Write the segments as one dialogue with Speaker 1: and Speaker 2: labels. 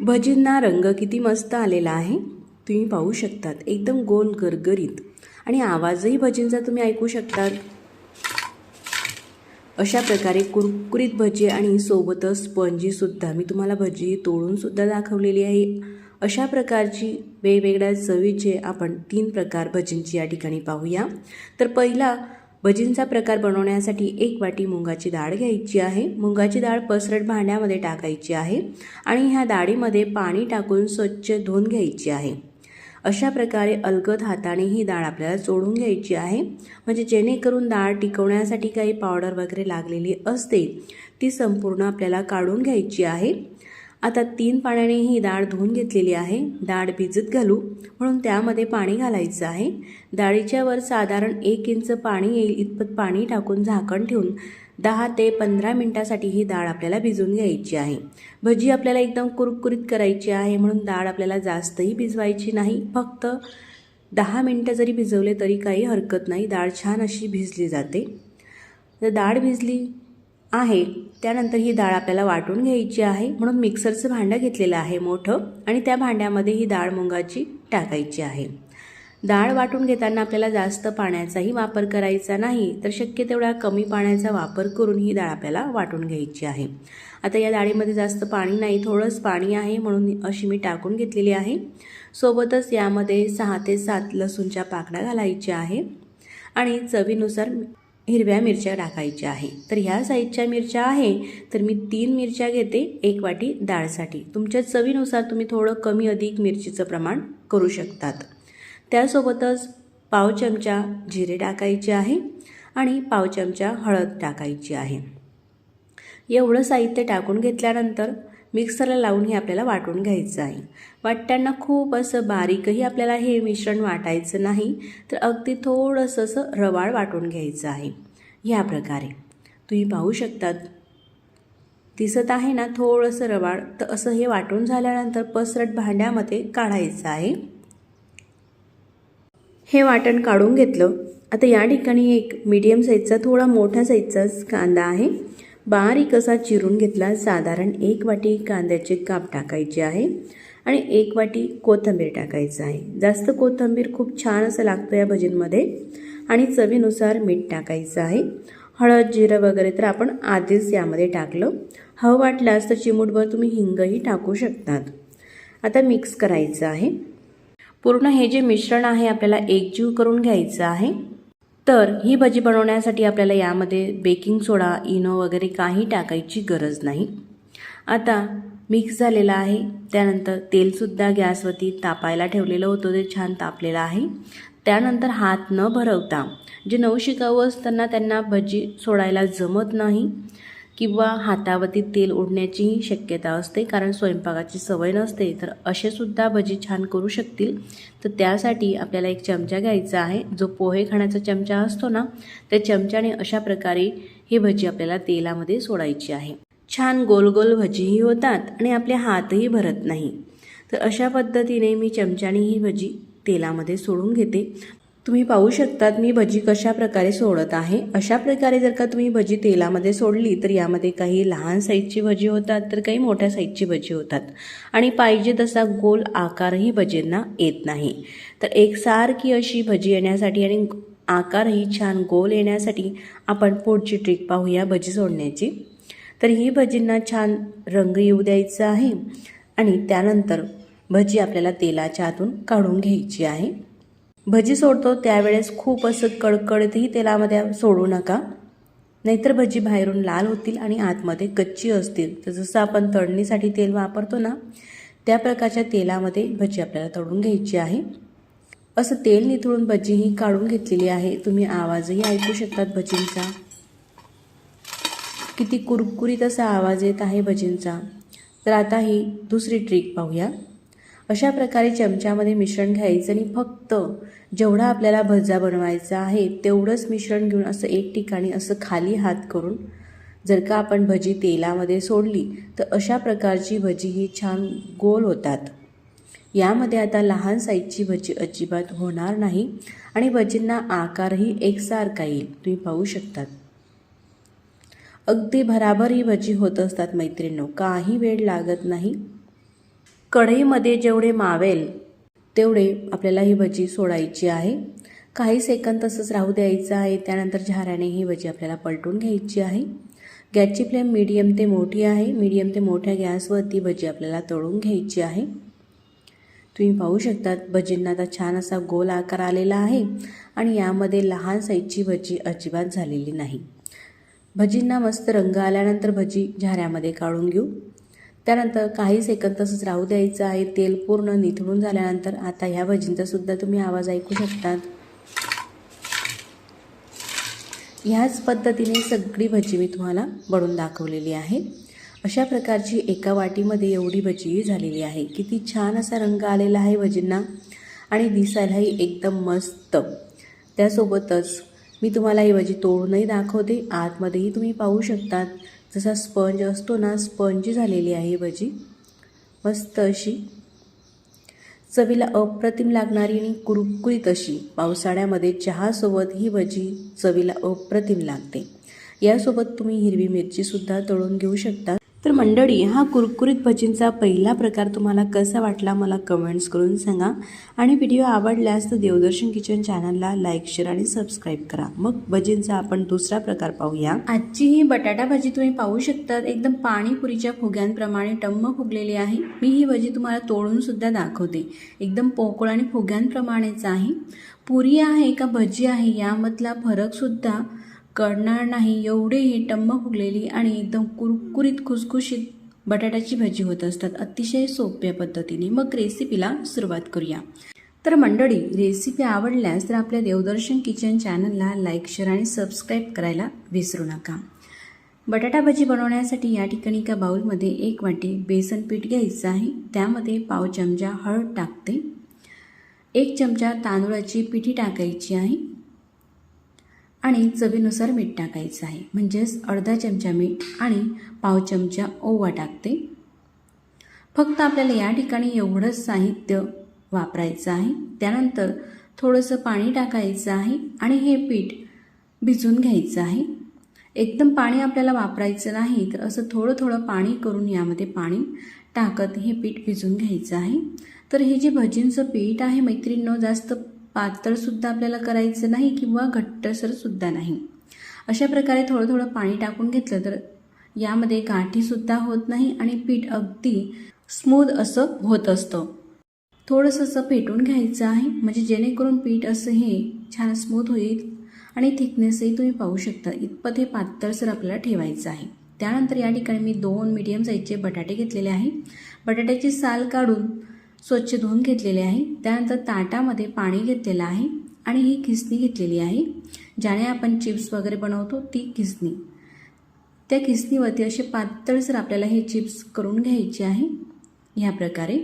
Speaker 1: भजींना रंग किती मस्त आलेला आहे तुम्ही पाहू शकतात. एकदम गोल गरगरीत. आणि आवाजही भजींचा तुम्ही ऐकू शकतात. अशा प्रकारे कुरकुरीत भजी आणि सोबतच स्पंजीसुद्धा मी तुम्हाला भजी तोडूनसुद्धा दाखवलेली आहे. अशा प्रकारची वेगवेगळ्या चवीचे आपण तीन प्रकार भजींची या ठिकाणी पाहूया. तर पहिला भजींचा प्रकार बनवण्यासाठी एक वाटी मुगाची डाळ घ्यायची आहे. मुगाची डाळ पसरट भांड्यामध्ये टाकायची आहे आणि ह्या डाळीमध्ये पाणी टाकून स्वच्छ धुवून घ्यायची आहे. अशा प्रकारे अलगद हाताने ही डाळ आपल्याला चोळून घ्यायची आहे. म्हणजे जेणेकरून डाळ टिकवण्यासाठी काही पावडर वगैरे लागलेली असते ती संपूर्ण आपल्याला काढून घ्यायची आहे. आता तीन पाण्याने ही डाळ धुवून घेतलेली आहे. डाळ भिजत घालू म्हणून त्यामध्ये पाणी घालायचं आहे. डाळीच्या वर साधारण एक इंच पाणी येईल इतपत पाणी टाकून झाकण ठेवून दहा ते पंधरा मिनटासाठी ही डाळ आपल्याला भिजून घ्यायची आहे. भजी आपल्याला एकदम कुरकुरीत करायची आहे म्हणून डाळ आपल्याला जास्तही भिजवायची नाही. फक्त दहा मिनटं जरी भिजवले तरी काही हरकत नाही. डाळ छान अशी भिजली जाते. तर डाळ भिजली आहे. त्यानंतर ही डाळ आपल्याला वाटून घ्यायची आहे. म्हणून मिक्सरचं भांडं घेतलेलं आहे मोठं आणि त्या भांड्यामध्ये ही डाळ मुगाची टाकायची आहे. डाळ वाटून घेताना आपल्याला जास्त पाण्याचाही वापर करायचा नाही तर शक्य तेवढा कमी पाण्याचा वापर करून ही डाळ आपल्याला वाटून घ्यायची आहे. आता या डाळीमध्ये जास्त पाणी नाही थोडंच पाणी आहे म्हणून अशी मी टाकून घेतलेली आहे. सोबतच यामध्ये सहा ते सात लसूणच्या पाकळ्या घालायच्या आहे. आणि चवीनुसार हिरव्या मिरच्या टाकायच्या आहे. तर ह्या साईजच्या मिरच्या आहे तर मी तीन मिरच्या घेते एक वाटी डाळसाठी. तुमच्या चवीनुसार तुम्ही थोडं कमी अधिक मिरचीचं प्रमाण करू शकतात. त्यासोबतच पाव चमचा जिरे टाकायचे आहे आणि पाव चमचा हळद टाकायची आहे. एवढं साहित्य टाकून घेतल्यानंतर मिक्सरला लावून हे आपल्याला वाटून घ्यायचं आहे. वाटताना खूप असं बारीकही आपल्याला हे मिश्रण वाटायचं नाही तर अगदी थोडंसं असं रवाळ वाटून घ्यायचं आहे. ह्या प्रकारे. तुम्ही पाहू शकतात. दिसत आहे ना थोडंसं रवाळ तर असं हे वाटून झाल्यानंतर पसरट भांड्यामध्ये काढायचं आहे. हे वाटण काढून घेतलं. आता या ठिकाणी एक मीडियम साईजचा थोडा मोठ्या साईजचाच कांदा आहे. बारीक असा चिरून घेतला साधारण एक वाटी कांद्याचे काप टाकायचे आहे आणि एक वाटी कोथिंबीर टाकायचं आहे. जास्त कोथिंबीर खूप छान असं लागतं या भजींमध्ये आणि चवीनुसार मीठ टाकायचं आहे. हळद जिरं वगैरे तर आपण आधीच यामध्ये टाकलं. हवं वाटल्यास तर चिमूटभर तुम्ही हिंगही टाकू शकतात. आता मिक्स करायचं आहे. पूर्ण हे जे मिश्रण आहे आपल्याला एकजीव करून घ्यायचं आहे. तर ही भजी बनवण्यासाठी आपल्याला यामध्ये बेकिंग सोडा इनो वगैरे काही टाकायची गरज नाही. आता मिक्स झालेलं आहे. त्यानंतर तेलसुद्धा गॅसवरती तापायला ठेवलेलं होतं. ते छान तापलेलं आहे. त्यानंतर हात न भरवता जे नवशिकाऊ असताना त्यांना भजी सोडायला जमत नाही किंवा हातावरती तेल उडण्याचीही शक्यता असते कारण स्वयंपाकाची सवय नसते तर असेसुद्धा भजी छान करू शकतील. तर त्यासाठी आपल्याला एक चमचा घ्यायचा आहे. जो पोहे खाण्याचा चमचा असतो ना त्या चमच्याने अशा प्रकारे ही भजी आपल्याला तेलामध्ये सोडायची आहे. छान गोल गोल भजीही होतात आणि आपले हातही भरत नाही. तर अशा पद्धतीने मी चमच्याने ही भजी तेलामध्ये सोडून घेते. तुम्ही पाहू शकतात मी भजी कशा प्रकारे सोडत आहे. अशा प्रकारे जर का तुम्ही भजी तेलामध्ये सोडली तर यामध्ये काही लहान साईजची भजी होतात तर काही मोठ्या साईजची भजी होतात. आणि पाहिजे तसा गोल आकारही भजींना येत नाही. तर एकसारखी अशी भजी येण्यासाठी आणि आकारही छान गोल येण्यासाठी आपण पुढची ट्रिक पाहूया भजी सोडण्याची. तर ही भजींना छान रंग येऊ द्यायचा आहे आणि त्यानंतर भजी आपल्याला तेलाच्या आतून काढून घ्यायची आहे. भजी सोडतो त्यावेळेस खूप असं कडकडतही तेलामध्ये सोडू नका. नाहीतर भजी बाहेरून लाल होतील आणि आतमध्ये कच्ची असतील. तर जसं आपण तळणीसाठी तेल वापरतो ना त्या प्रकारच्या तेलामध्ये भजी आपल्याला तळून घ्यायची आहे. असं तेल निथळून भजी ही काढून घेतलेली आहे. तुम्ही आवाजही ऐकू शकतात भजींचा. किती कुरकुरीत असा आवाज येत आहे भजींचा. तर आता ही दुसरी ट्रिक पाहूया. अशा प्रकारे चमच्यामध्ये मिश्रण घ्यायचं आणि फक्त जेवढा आपल्याला भजा बनवायचा आहे तेवढंच मिश्रण घेऊन असं एक ठिकाणी असं खाली हात करून जर का आपण भजी तेलामध्ये सोडली तर अशा प्रकारची भजी ही छान गोल होतात. यामध्ये आता लहान साईजची भजी अजिबात होणार नाही आणि भजींना आकारही एकसारखा येईल तुम्ही पाहू शकतात. अगदी भराभर ही भजी होत असतात मैत्रिणींनो काही वेळ लागत नाही. कढईमध्ये जेवढे मावेल तेवढे आपल्याला ही भजी सोडायची आहे. काही सेकंद तसंच राहू द्यायचं आहे. त्यानंतर झाऱ्याने ही भजी आपल्याला पलटून घ्यायची आहे. गॅसची फ्लेम मीडियम ते मोठी आहे. मीडियम ते मोठ्या गॅसवरती भजी आपल्याला तळून घ्यायची आहे. तुम्ही पाहू शकतात भजींना आता छान असा गोल आकार आलेला आहे आणि यामध्ये लहान साईजची भजी अजिबात झालेली नाही. भजींना मस्त रंग आल्यानंतर भजी झाऱ्यामध्ये काढून घेऊ. त्यानंतर काही सेकंद तसंच राहू द्यायचं आहे. तेल पूर्ण निथळून झाल्यानंतर आता ह्या भजींचा सुद्धा तुम्ही आवाज ऐकू शकतात. ह्याच पद्धतीने सगळी भजी मी तुम्हाला बनवून दाखवलेली आहे. अशा प्रकारची एका वाटीमध्ये एवढी भजी झालेली आहे. किती छान असा रंग आलेला आहे भजींना. आणि दिसायलाही एकदम मस्त. त्यासोबतच मी तुम्हाला ही भजी तोडूनही दाखवते. आतमध्येही तुम्ही पाहू शकतात. जसा स्पंज असतो ना स्पंज झालेली आहे ही भजी. मस्त अशी. चवीला अप्रतिम लागणारी आणि कुरकुरीत अशी. पावसाळ्यामध्ये चहासोबत ही भजी चवीला अप्रतिम लागते. यासोबत तुम्ही हिरवी मिरचीसुद्धा तळून घेऊ शकता. तर मंडळी हा कुरकुरीत भजींचा पहिला प्रकार तुम्हाला कसा वाटला मला कमेंट्स करून सांगा. आणि व्हिडिओ आवडल्यास तर देवदर्शन किचन चॅनलला लाईक शेअर आणि सबस्क्राईब करा. मग भजींचा आपण दुसरा प्रकार पाहूया. आजची ही बटाटा भाजी तुम्ही पाहू शकतात. एकदम पाणीपुरीच्या फुग्यांप्रमाणे टम्म फुगलेली आहे. मी ही भजी तुम्हाला तोडून सुद्धा दाखवते. एकदम पोकळ आणि फुग्यांप्रमाणेच आहे. पुरी आहे का भजी आहे यामधला फरकसुद्धा कळणार नाही एवढे हे टम्म फुगलेली आणि एकदम कुरकुरीत खुसखुशीत बटाट्याची भजी होत असतात. अतिशय सोप्या पद्धतीने. मग रेसिपीला सुरुवात करूया. तर मंडळी रेसिपी आवडल्यास तर आपल्या देवदर्शन किचन चॅनलला लाईक शेअर आणि सबस्क्राईब करायला विसरू नका. बटाटा भजी बनवण्यासाठी या ठिकाणी एका बाऊलमध्ये एक वाटी बेसन पीठ घ्यायचं आहे. त्यामध्ये पाव चमचा हळद टाकते. एक चमचा तांदूळाची पिठी टाकायची आहे. आणि चवीनुसार मीठ टाकायचं आहे. म्हणजेच अर्धा चमचा मीठ आणि पाव चमचा ओवा टाकते. फक्त आपल्याला या ठिकाणी एवढंच साहित्य वापरायचं आहे. त्यानंतर थोडंसं पाणी टाकायचं आहे आणि हे पीठ भिजून घ्यायचं आहे. एकदम पाणी आपल्याला वापरायचं नाही तर असं थोडं थोडं पाणी करून यामध्ये पाणी टाकत हे पीठ भिजून घ्यायचं आहे. तर हे जे भजींचं पीठ आहे मैत्रिणींनो जास्त पातळसुद्धा आपल्याला करायचं नाही किंवा घट्टसरसुद्धा नाही. अशा प्रकारे थोडं थोडं पाणी टाकून घेतलं तर यामध्ये गाठीसुद्धा होत नाही आणि पीठ अगदी स्मूथ असं होत असतं. थोडंसं असं पेटून घ्यायचं आहे म्हणजे जेणेकरून पीठ असं हे छान स्मूथ होईल आणि थिकनेसही तुम्ही पाहू शकता. इतपत हे पातळसर आपल्याला ठेवायचं आहे. त्यानंतर या ठिकाणी मी दोन मीडियम साईजचे बटाटे घेतलेले आहे. बटाट्याची साल काढून स्वच्छ धुवून घेतलेले आहे. त्यानंतर ताटामध्ये पाणी घेतलेलं आहे आणि ही खिसणी घेतलेली आहे. ज्याने आपण चिप्स वगैरे बनवतो ती खिसणी त्या खिसणीवरती असे पातळसर आपल्याला हे चिप्स करून घ्यायचे आहे ह्या प्रकारे.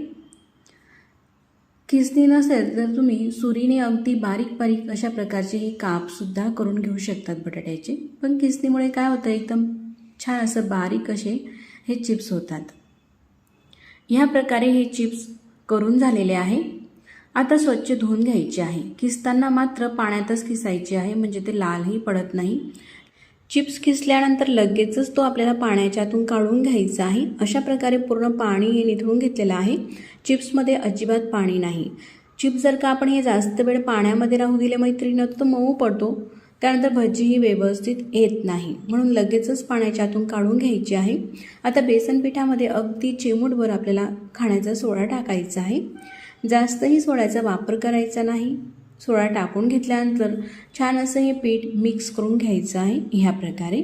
Speaker 1: खिसणी नसेल तर तुम्ही सुरीने अगदी बारीक बारीक अशा प्रकारचे हे कापसुद्धा करून घेऊ शकतात बटाट्याचे. पण खिसणीमुळे काय होतं एकदम छान असं बारीक असे हे चिप्स होतात. ह्या प्रकारे हे चिप्स करून झालेले आहे. आता स्वच्छ धुवून घ्यायचे आहे. किसताना मात्र पाण्यातच किसायचे आहे म्हणजे ते लालही पडत नाही. चिप्स किसल्यानंतर लगेचच तो आपल्याला पाण्याच्यातून काढून घ्यायचा आहे. अशा प्रकारे पूर्ण पाणी हे निथळून घेतलेलं आहे. चिप्समध्ये अजिबात पाणी नाही. चिप्स जर का आपण हे जास्त वेळ पाण्यामध्ये राहू दिले मैत्रिणीनं तर मऊ पडतो. त्यानंतर भजी ही व्यवस्थित येत नाही. म्हणून लगेचच पाण्याच्यातून काढून घ्यायची आहे. आता बेसन पिठामध्ये अगदी चिमूटभर आपल्याला खाण्याचा सोडा टाकायचा आहे. जास्तही सोड्याचा वापर करायचा नाही. सोडा टाकून घेतल्यानंतर छान असं हे पीठ मिक्स करून घ्यायचं आहे ह्या प्रकारे.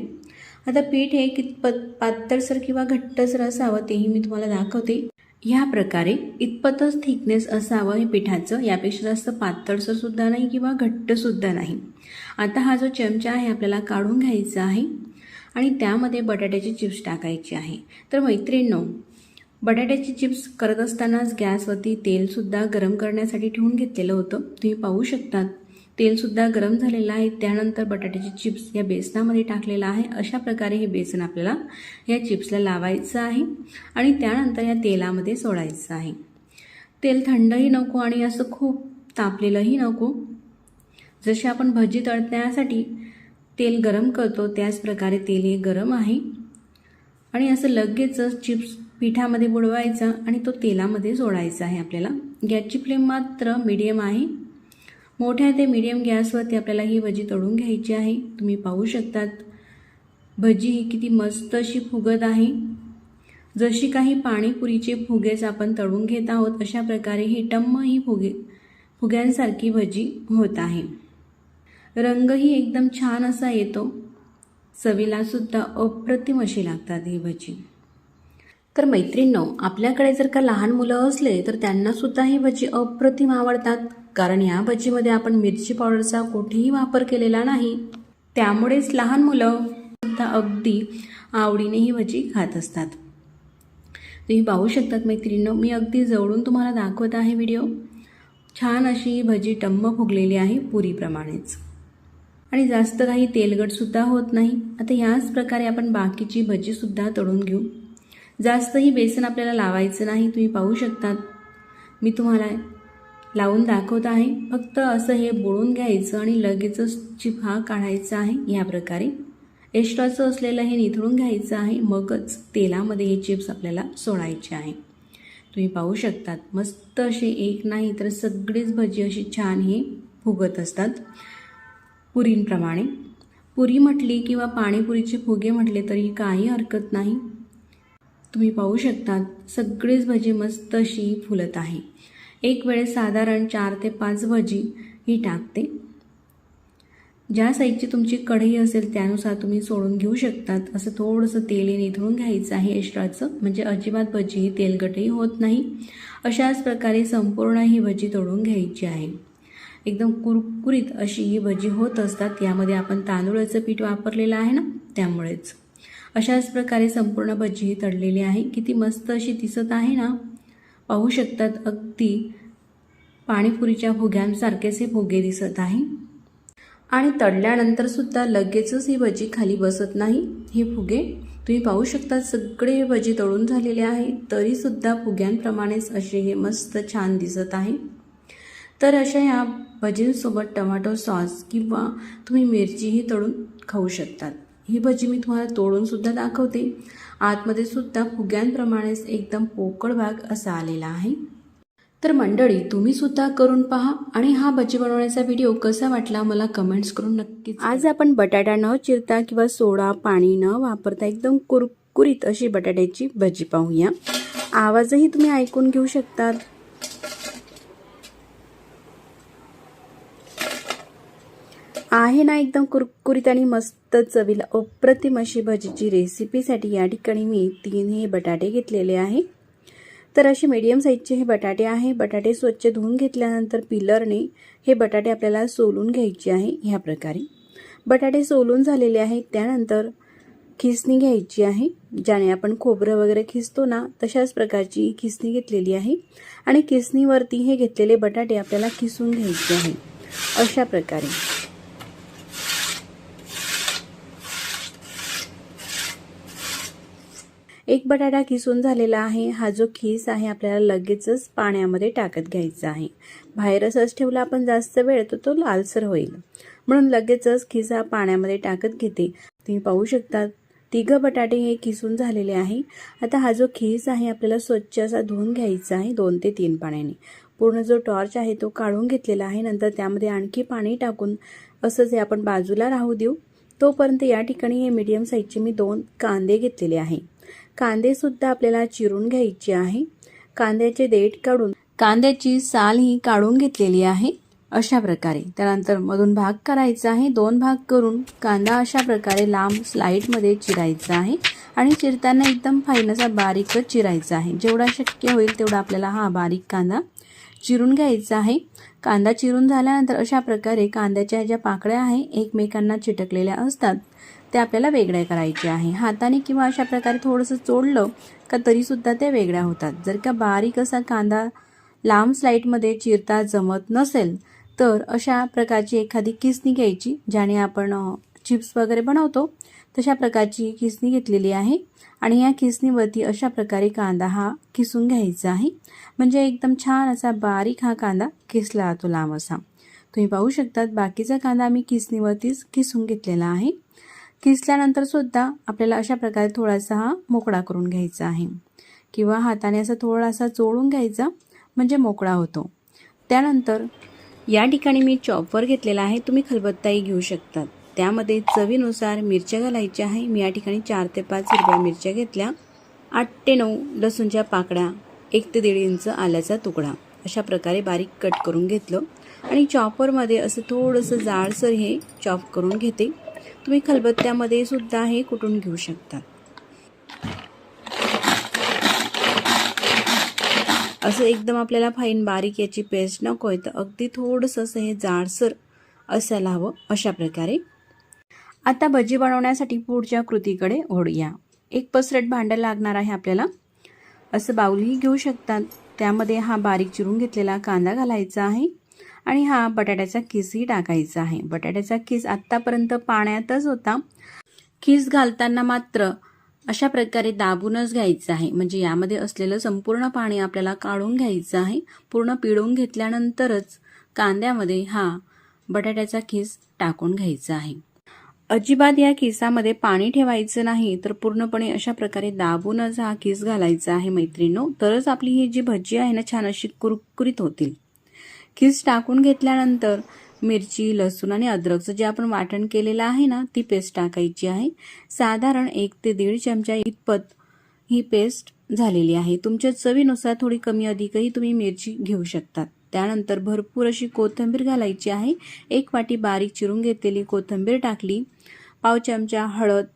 Speaker 1: आता पीठ हे कितपत पातळसर किंवा घट्टसर असावं तेही मी तुम्हाला दाखवते. ह्या प्रकारे इतपतच थिकनेस असावं हे पिठाचं. यापेक्षा जास्त पातळसरसुद्धा नाही किंवा घट्टसुद्धा नाही. आता हा जो चमचा आहे आपल्याला काढून घ्यायचा आहे आणि त्यामध्ये बटाट्याची चिप्स टाकायची आहे. तर मैत्रिणींनो बटाट्याची चिप्स करत असतानाच गॅसवरती तेलसुद्धा गरम करण्यासाठी ठेवून घेतलेलं होतं. तुम्ही पाहू शकतात तेलसुद्धा गरम झालेलं आहे. त्यानंतर बटाट्याची चिप्स या बेसनामध्ये टाकलेलं आहे. अशा प्रकारे हे बेसन आपल्याला या चिप्सला लावायचं आहे आणि त्यानंतर या तेलामध्ये सोडायचं आहे. तेल थंडही नको आणि असं खूप तापलेलंही नको. जशी आपण भजी तळण्यासाठी तेल गरम करतो त्याचप्रकारे तेल हे गरम आहे. आणि असं लगेचच चिप्स पिठामध्ये बुडवायचा आणि तो तेलामध्ये सोडायचा आहे आपल्याला. गॅसची फ्लेम मात्र मीडियम आहे. मोठ्या ते मीडियम गॅसवरती आपल्याला ही भजी तळून घ्यायची आहे. तुम्ही पाहू शकतात भजी ही किती मस्त अशी फुगत आहे. जशी काही पाणीपुरीचे फुगेच आपण तळून घेत आहोत अशा प्रकारे ही टम्म ही फुगे फुग्यांसारखी भजी होत आहे. रंगही एकदम छान असा येतो. चवीलासुद्धा अप्रतिम अशी लागतात ही भजी तर मैत्रिणींनो आपल्याकडे जर का लहान मुलं असले तर त्यांनासुद्धा ही भजी अप्रतिम आवडतात. कारण या भजीमध्ये आपण मिरची पावडरचा कुठेही वापर केलेला नाही. त्यामुळेच लहान मुलं सुद्धा अगदी आवडीने ही भजी खात असतात. तुम्ही पाहू शकतात मैत्रिणींनो मी अगदी जवळून तुम्हाला दाखवत आहे व्हिडिओ. छान अशी ही भजी टम्म फुगलेली आहे पुरीप्रमाणेच. आणि जास्त काही तेलगटसुद्धा होत नाही. आता ह्याच प्रकारे आपण बाकीची भजीसुद्धा तळून घेऊ. जास्तही बेसन आपल्याला लावायचं नाही तुम्ही पाहू शकतात. मी तुम्हाला लावून दाखवत आहे. फक्त असं हे बोळून घ्यायचं आणि लगेचच चिफा हा काढायचा आहे या प्रकारे. एक्स्ट्राचं असलेलं हे निथळून घ्यायचं आहे. मगच तेलामध्ये हे चिप्स आपल्याला सोडायचे आहे. तुम्ही पाहू शकतात. मस्त असे एक नाही तर सगळीच भजी अशी छान हे फुगत असतात. पुरींप्रमाणे. पुरी म्हटली किंवा पाणीपुरीचे फुगे म्हटले तरी काही हरकत नाही. तुम्ही पाहू शकतात सगळीच भजी मस्त अशी फुलत आहे. एक वेळेस साधारण चार ते पाच भजी ही टाकते. ज्या साईजची तुमची कढई असेल त्यानुसार तुम्ही सोडून घेऊ शकतात. असं थोडंसं तेल निथळून घ्यायचं आहे एक्स्ट्राचं. म्हणजे अजिबात भजी ही तेलकटही होत नाही. अशाच प्रकारे संपूर्ण ही भजी तोडून घ्यायची आहे. एकदम कुरकुरीत अशी ही भजी होत असतात. यामध्ये आपण तांदूळाचं पीठ वापरलेलं आहे ना त्यामुळेच. अशाच प्रकारे संपूर्ण भजी ही तळलेली आहे. किती मस्त अशी दिसत आहे ना. पाहू शकतात अगदी पाणीपुरीच्या फुग्यांसारखेच हे फुगे दिसत आहे. आणि तळल्यानंतर सुद्धा लगेचच ही भजी खाली बसत नाही. हे फुगे तुम्ही पाहू शकता सगळे हे भजी तळून झालेले आहे तरीसुद्धा फुग्यांप्रमाणेच असे हे मस्त छान दिसत आहे. तर अशा या भजींसोबत टमाटो सॉस किंवा तुम्ही मिरचीही तळून खाऊ शकतात. ही भजी मी तुम्हाला तोडूनसुद्धा दाखवते. आतमध्ये सुद्धा फुग्यांप्रमाणेच एकदम पोकळ भाग असा आलेला आहे. तर मंडळी तुम्ही सुद्धा करून पहा आणि हा भजी बनवण्याचा व्हिडिओ कसा वाटला मला कमेंट्स करून नक्की आज आपण बटाटा न चिरता किंवा सोडा पाणी न वापरता एकदम कुरकुरीत अशी बटाट्याची भजी पाहूया. आवाजही तुम्ही ऐकून घेऊ शकतात. आहे ना एकदम कुरकुरीत आणि मस्त चवीला अप्रतिम अशी भजीची रेसिपीसाठी या ठिकाणी मी तीन हे बटाटे घेतलेले आहे. तर असे मीडियम साईजचे हे बटाटे आहे. बटाटे स्वच्छ धुवून घेतल्यानंतर पिलरने हे बटाटे आपल्याला सोलून घ्यायचे आहे ह्या प्रकारे. बटाटे सोलून झालेले आहेत. त्यानंतर खिसणी घ्यायची आहे ज्याने आपण खोबरं वगैरे खिसतो ना तशाच प्रकारची खिसणी घेतलेली आहे. आणि खिसणीवरती हे घेतलेले बटाटे आपल्याला खिसून घ्यायचे आहे. अशा प्रकारे. एक बटाटा किसून झालेला आहे. हा जो खीस आहे आपल्याला लगेचच पाण्यामध्ये टाकत घ्यायचा आहे. बाहेर असंच ठेवला आपण जास्त वेळ तर तो लालसर होईल. म्हणून लगेचच खिस हा पाण्यामध्ये टाकत घेते. तुम्ही पाहू शकता तिघं बटाटे हे किसून झालेले आहे. आता हा जो खीस आहे आपल्याला स्वच्छ असा धुवून घ्यायचा आहे दोन ते तीन पाण्याने. पूर्ण जो टॉर्च आहे तो काढून घेतलेला आहे. नंतर त्यामध्ये आणखी पाणी टाकून असंच हे आपण बाजूला राहू देऊ तोपर्यंत या ठिकाणी हे मीडियम साईजचे मी दोन कांदे घेतलेले आहे. कांदेसुद्धा आपल्याला चिरून घ्यायचे आहे. कांद्याचे देठ काढून कांद्याची साल ही काढून घेतलेली आहे अशा प्रकारे. त्यानंतर मधून भाग करायचा आहे. दोन भाग करून कांदा अशा प्रकारे लांब स्लाईडमध्ये चिरायचा आहे आणि चिरताना एकदम फाईन असा बारीकच चिरायचा आहे. जेवढा शक्य होईल तेवढा आपल्याला हा बारीक कांदा चिरून घ्यायचा आहे. कांदा चिरून झाल्यानंतर अशा प्रकारे कांद्याच्या ज्या पाकळ्या आहे एकमेकांना चिटकलेल्या असतात. ते आपल्याला वेगळ्या करायचे आहे. हाताने किंवा अशा प्रकारे थोडंसं चोडलं का तरीसुद्धा त्या वेगळ्या होतात. जर का बारीक असा कांदा लांब स्लाईटमध्ये चिरता जमत नसेल तर अशा प्रकारची एखादी किसणी घ्यायची ज्याने आपण चिप्स वगैरे बनवतो तशा प्रकारची किसणी घेतलेली आहे. आणि या खिसणीवरती अशा प्रकारे कांदा हा किसून घ्यायचा आहे. म्हणजे एकदम छान असा बारीक हा कांदा किसला जातो लांब असा. तुम्ही पाहू शकतात बाकीचा कांदा मी किसणीवरतीच किसून घेतलेला आहे. किसल्यानंतर सुद्धा आपल्याला अशा प्रकारे थोडासा हा मोकळा करून घ्यायचा आहे. किंवा हाताने असा थोडासा चोळून घ्यायचा म्हणजे मोकळा होतो. त्यानंतर या ठिकाणी मी चॉपवर घेतलेला आहे. तुम्ही खलबत्ताही घेऊ शकतात. त्यामध्ये चवीनुसार मिरच्या घालायच्या आहे. मी या ठिकाणी चार ते पाच हिरव्या मिरच्या घेतल्या. आठ ते नऊ लसूणच्या पाकड्या एक ते दीड इंच आल्याचा तुकडा. अशा प्रकारे बारीक कट करून घेतलं. आणि चॉपरमध्ये असं थोडंसं जाडसर हे चॉप करून घेते. तुम्ही खलबत्त्यामध्ये सुद्धा हे कुटून घेऊ शकता असं एकदम आपल्याला फाईन बारीक याची पेस्ट नको आहे तर अगदी थोडंसं असं हे जाडसर असायला हवं अशा प्रकारे. आता भजी बनवण्यासाठी पुढच्या कृतीकडे ओढूया एक पसरट भांडं लागणार आहे आपल्याला. असं बाऊलही घेऊ शकतात. त्यामध्ये हा बारीक चिरून घेतलेला कांदा घालायचा आहे. आणि हा बटाट्याचा किसही टाकायचा आहे. बटाट्याचा किस आत्तापर्यंत पाण्यातच होता. किस घालताना मात्र अशा प्रकारे दाबूनच घ्यायचं आहे. म्हणजे यामध्ये असलेलं संपूर्ण पाणी आपल्याला काढून घ्यायचं आहे. पूर्ण पिळून घेतल्यानंतरच कांद्यामध्ये हा बटाट्याचा किस टाकून घ्यायचा आहे. अजिबात या किसामध्ये पाणी ठेवायचं नाही तर पूर्णपणे अशा प्रकारे दाबूनच हा किस घालायचा आहे मैत्रिणीनो. तरच आपली ही जी भजी आहे ना छान अशी कुरकुरीत होतील. किस टाकून घेतल्यानंतर मिरची लसूण आणि अद्रकचं जे आपण वाटण केलेलं आहे ना ती पेस्ट टाकायची आहे. साधारण एक ते दीड चमचा इतपत ही पेस्ट झालेली आहे. तुमच्या चवीनुसार थोडी कमी अधिकही तुम्ही मिरची घेऊ शकतात त्यानंतर भरपूर अशी कोथिंबीर घालायची आहे. एक वाटी बारीक चिरून घेतलेली कोथिंबीर टाकली. पाव चमचा हळद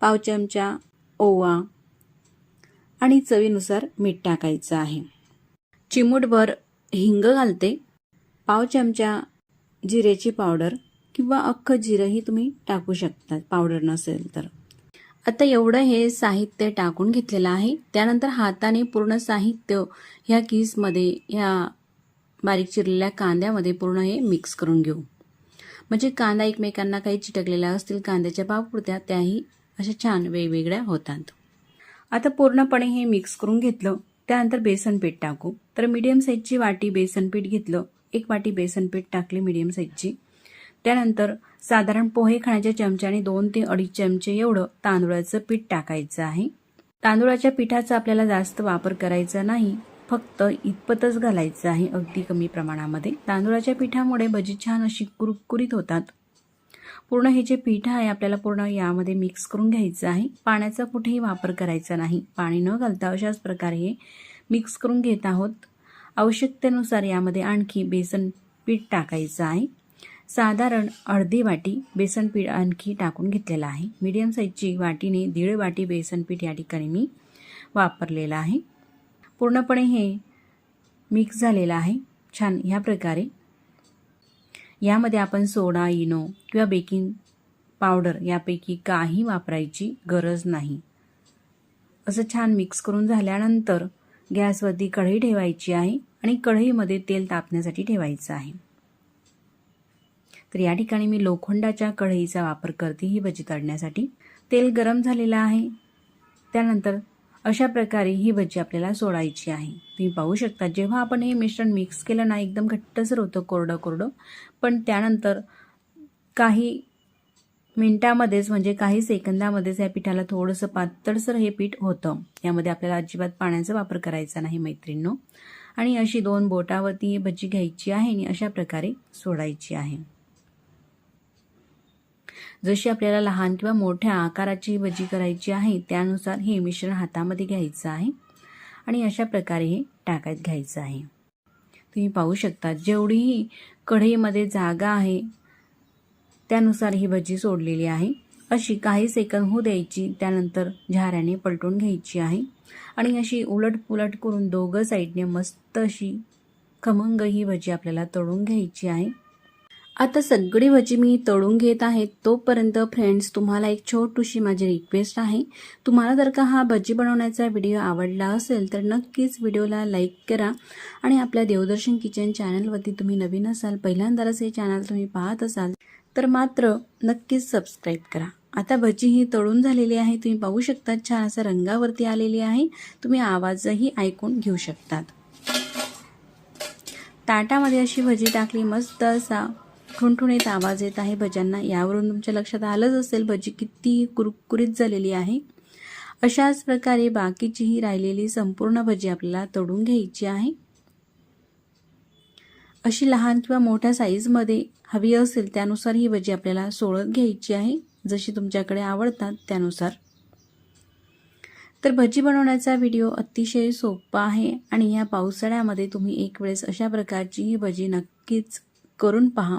Speaker 1: पाव चमचा ओवा आणि चवीनुसार मीठ टाकायचं आहे. चिमूटभर हिंग घालते. पाव चमचा जिरेची पावडर किंवा अख्खं जिरंही तुम्ही टाकू शकता पावडर नसेल तर. आता एवढं हे साहित्य टाकून घेतलेलं आहे. त्यानंतर हाताने पूर्ण साहित्य ह्या किसमध्ये ह्या बारीक चिरलेल्या कांद्यामध्ये पूर्ण हे मिक्स करून घेऊ. म्हणजे कांदा एकमेकांना काही चिटकलेल्या असतील कांद्याच्या पावपुरत्या त्याही अशा छान वेगवेगळ्या होतात. आता पूर्णपणे हे मिक्स करून घेतलं. त्यानंतर बेसन पीठ टाकू. तर मीडियम साईजची वाटी बेसन पीठ घेतलं. एक वाटी बेसन पीठ टाकले मीडियम साईजची त्यानंतर साधारण पोहे खाण्याच्या चमच्याने दोन ते अडीच चमचे एवढं तांदूळाचं पीठ टाकायचं आहे. तांदूळाच्या पिठाचा आपल्याला जास्त वापर करायचा नाही फक्त इतपतच घालायचं आहे अगदी कमी प्रमाणामध्ये. तांदूळाच्या पिठामुळे भजी छान अशी कुरकुरीत होतात. पूर्ण हे जे पीठ आहे आपल्याला पूर्ण यामध्ये मिक्स करून घ्यायचं आहे. पाण्याचा कुठेही वापर करायचा नाही. पाणी न घालता अशाच प्रकारे हे मिक्स करून घेत आहोत. आवश्यकतेनुसार यामध्ये आणखी बेसन पीठ टाकायचं आहे. साधारण अर्धी वाटी बेसन पीठ आणखी टाकून घेतलेलं आहे. मीडियम साईजची वाटीने दीड वाटी बेसन पीठ या ठिकाणी मी वापरलेलं आहे. पूर्णपणे हे मिक्स झालेलं आहे. छान ह्या प्रकारे. यामध्ये आपण सोडा इनो किंवा बेकिंग पावडर यापैकी काही वापरायची गरज नाही. असं छान मिक्स करून झाल्यानंतर गॅसवरती कढई ठेवायची आहे आणि कढईमध्ये तेल तापण्यासाठी ठेवायचं आहे. तर या ठिकाणी मी लोखंडाच्या कढईचा वापर करते ही भजी तळण्यासाठी. तेल गरम झालेलं आहे. त्यानंतर अशा प्रकारे ही भजी आपल्याला सोडायची आहे. तुम्ही पाहू शकता जेव्हा आपण हे मिश्रण मिक्स केलं ना एकदम घट्टसर होतं कोरडं कोरडं पण त्यानंतर काही मिनटामध्येच म्हणजे काही सेकंदामध्येच या पिठाला थोडंसं पातळसर हे पीठ होतं. यामध्ये आपल्याला अजिबात पाण्याचा वापर करायचा नाही मैत्रिणींनो. आणि अशी दोन बोटावरती ही भजी घ्यायची आहे आणि अशा प्रकारे सोडायची आहे. जशी आपल्याला लहान किंवा मोठ्या आकाराची भजी करायची आहे त्यानुसार हे मिश्रण हातामध्ये घ्यायचं आहे आणि अशा प्रकारे हे टाकायत घ्यायचं आहे. तुम्ही पाहू शकता जेवढीही कढईमध्ये जागा आहे त्यानुसार ही भजी सोडलेली आहे. अशी काही सेकंद होऊ द्यायची त्यानंतर झाऱ्याने पलटून घ्यायची आहे. आणि अशी उलट पुलट करून दोघं साईडने मस्त अशी खमंग ही भजी आपल्याला तळून घ्यायची आहे. आता सगळी भजी मी तळून घेत आहे. तोपर्यंत फ्रेंड्स तुम्हाला एक छोटीशी माझी रिक्वेस्ट आहे. तुम्हाला जर का हा भजी बनवण्याचा व्हिडिओ आवडला असेल तर नक्कीच व्हिडिओला लाईक करा. आणि आपल्या देवदर्शन किचन चॅनलवरती तुम्ही नवीन असाल पहिल्यांदाच हे चॅनल तुम्ही पाहत असाल तर मात्र नक्कीच सबस्क्राईब करा. आता भजी ही तळून झालेली आहे. तुम्ही पाहू शकता छान असं रंगावरती आलेली आहे. तुम्ही आवाजही ऐकून घेऊ शकतात. ताटामध्ये अशी भजी टाकली मस्त असा ठुणठुणीत आवाज येत आहे भज्यांना. यावरून तुमच्या लक्षात आलंच असेल भजी किती कुरकुरीत झालेली आहे. अशाच प्रकारे बाकीचीही राहिलेली संपूर्ण भजी आपल्याला तळून घ्यायची आहे. अशी लहान किंवा मोठ्या साईजमध्ये हवी असेल त्यानुसार ही भजी आपल्याला सोळत घ्यायची आहे. जशी तुमच्याकडे आवडतात त्यानुसार. तर भजी बनवण्याचा व्हिडिओ अतिशय सोपा आहे आणि ह्या पावसाळ्यामध्ये तुम्ही एक वेळेस अशा प्रकारची ही भजी नक्कीच करून पहा.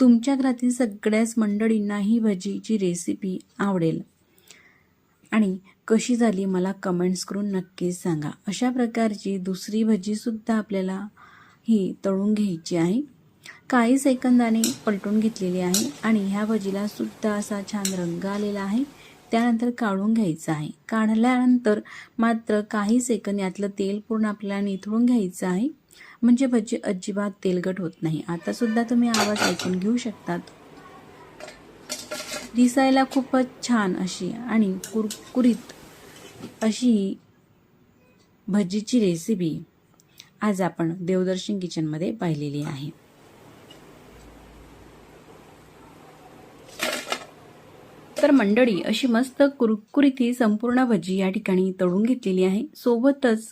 Speaker 1: तुमच्या घरातील सगळ्याच मंडळींना ही भजीची रेसिपी आवडेल. आणि कशी झाली मला कमेंट्स करून नक्कीच सांगा. अशा प्रकारची दुसरी भजीसुद्धा आपल्याला ही तळून घ्यायची आहे. काही सेकंदाने पलटून घेतलेली आहे आणि ह्या भजीला सुद्धा असा छान रंग आलेला आहे. त्यानंतर काढून घ्यायचं आहे. काढल्यानंतर मात्र काही सेकंद यातलं तेल पूर्ण आपल्याला निथळून घ्यायचं आहे. म्हणजे भजी अजिबात तेलगट होत नाही. आता सुद्धा तुम्ही आवाज ऐकून घेऊ शकतात. दिसायला खूपच छान अशी आणि कुरकुरीत अशी भजीची रेसिपी आज आपण देवदर्शन किचनमध्ये पाहिलेली आहे. तर मंडळी अशी मस्त कुरकुरीत ही संपूर्ण भजी या ठिकाणी तळून घेतलेली आहे. सोबतच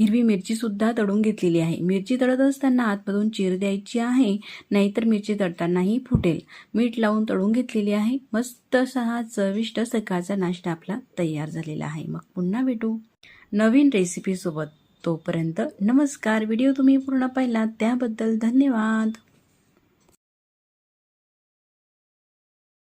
Speaker 1: हिरवी मिरचीसुद्धा तळून घेतलेली आहे. मिरची तळत असताना आतमधून चीर द्यायची आहे नाहीतर मिरची तळतानाही फुटेल. मीठ लावून तळून घेतलेली आहे. मस्त असा हा चविष्ट सकाळचा नाश्ता आपला तयार झालेला आहे. मग पुन्हा भेटू नवीन रेसिपीसोबत तोपर्यंत नमस्कार. व्हिडिओ तुम्ही पूर्ण पाहिलात त्याबद्दल धन्यवाद.